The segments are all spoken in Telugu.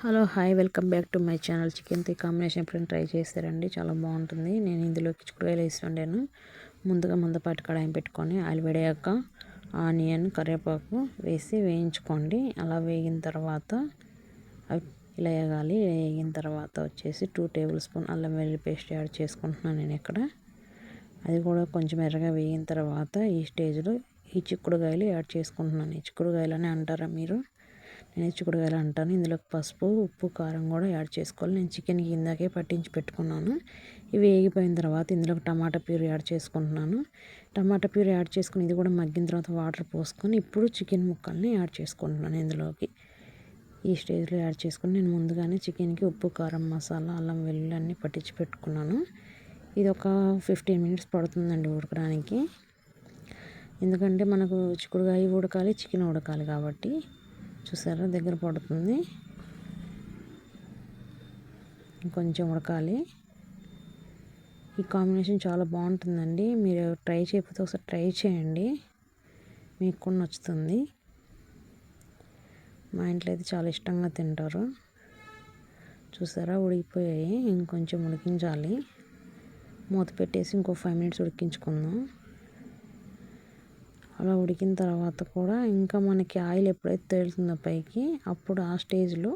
Hello hi welcome back to my channel chicken ఈ కాంబినేషన్. ఎప్పుడైనా ట్రై చేస్తారండి చాలా బాగుంటుంది. నేను ఇందులోకి చిక్కుడుకాయలు వేసి వండాను. ముందుగా మందపాటి కడాయి పెట్టుకొని ఆయిల్ వేడాక ఆనియన్ కరివేపాకు వేసి వేయించుకోండి. అలా వేగిన తర్వాత అవి ఇలా వేగాలి. వేగిన తర్వాత వచ్చేసి టూ టేబుల్ స్పూన్ అల్లం వెల్లుల్లి పేస్ట్ యాడ్ చేసుకుంటున్నాను నేను ఇక్కడ. అది కూడా కొంచెం ఎర్రగా వేగిన తర్వాత ఈ స్టేజ్లో ఈ చిక్కుడుకాయలు యాడ్ చేసుకుంటున్నాను. ఈ చిక్కుడుకాయలు అని అంటారా మీరు? నేను చిక్కుడుకాయలు అంటాను. ఇందులో పసుపు ఉప్పు కారం కూడా యాడ్ చేసుకోవాలి. నేను చికెన్ ఇందాకే పట్టించి పెట్టుకున్నాను. ఇవి వేగిపోయిన తర్వాత ఇందులో టమాటా ప్యూరీ యాడ్ చేసుకుంటున్నాను. టమాటా ప్యూరీ యాడ్ చేసుకుని ఇది కూడా మగ్గిన తర్వాత వాటర్ పోసుకొని ఇప్పుడు చికెన్ ముక్కల్ని యాడ్ చేసుకుంటున్నాను ఇందులోకి. ఈ స్టేజ్లో యాడ్ చేసుకుని నేను ముందుగానే చికెన్కి ఉప్పు కారం మసాలా అల్లం వెల్లుల్లి అన్నీ పట్టించి పెట్టుకున్నాను. ఇది ఒక ఫిఫ్టీన్ మినిట్స్ పడుతుందండి ఉడకడానికి. ఎందుకంటే మనకు చిక్కుడుకాయ ఉడకాలి చికెన్ ఉడకాలి కాబట్టి చూసారా? దగ్గర పడుతుంది. కొంచెం ఉడకాలి. ఈ కాంబినేషన్ చాలా బాగుంటుందండి. మీరు ట్రై చేయకపోతే ఒకసారి ట్రై చేయండి. మీకు కూడా నచ్చుతుంది. మా ఇంట్లో అయితే చాలా ఇష్టంగా తింటారు. చూసారా? ఉడికిపోయాయి. ఇంకొంచెం ఉడికించాలి. మూత పెట్టేసి ఇంకో ఫైవ్ మినిట్స్ ఉడికించుకుందాం. అలా ఉడికిన తర్వాత కూడా ఇంకా మనకి ఆయిల్ ఎప్పుడైతే తేలుతుందో పైకి అప్పుడు ఆ స్టేజ్లో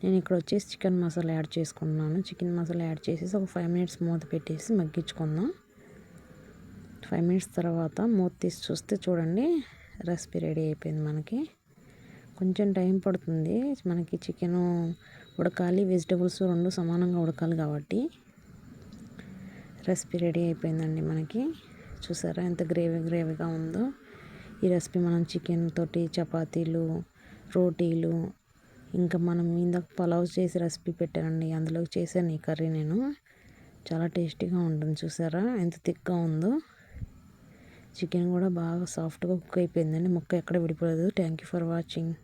నేను ఇక్కడ వచ్చేసి చికెన్ మసాలా యాడ్ చేసుకున్నాను చికెన్ మసాలా యాడ్ చేసేసి ఒక ఫైవ్ మినిట్స్ మూత పెట్టేసి మగ్గించుకుందాం. ఫైవ్ మినిట్స్ తర్వాత మూత తీసి చూస్తే చూడండి రెసిపీ రెడీ అయిపోయింది మనకి. కొంచెం టైం పడుతుంది. మనకి చికెను ఉడకాలి వెజిటబుల్స్ రెండు సమానంగా ఉడకాలి కాబట్టి రెసిపీ రెడీ అయిపోయిందండి మనకి. చూసారా ఎంత గ్రేవీ గ్రేవీగా ఉందో. ఈ రెసిపీ మనం చికెన్ తోటి చపాతీలు రోటీలు ఇంకా మనం ఇందాక పలావ్ చేసి రెసిపీ పెట్టానండి. అందులో చేశాను ఈ కర్రీ నేను. చాలా టేస్టీగా ఉంటుంది చూసారా? ఎంత థిక్గా ఉందో. చికెన్ కూడా బాగా సాఫ్ట్గా కుక్ అయిపోయిందండి. ముక్క ఎక్కడ విడిపోలేదు. Thank you for watching.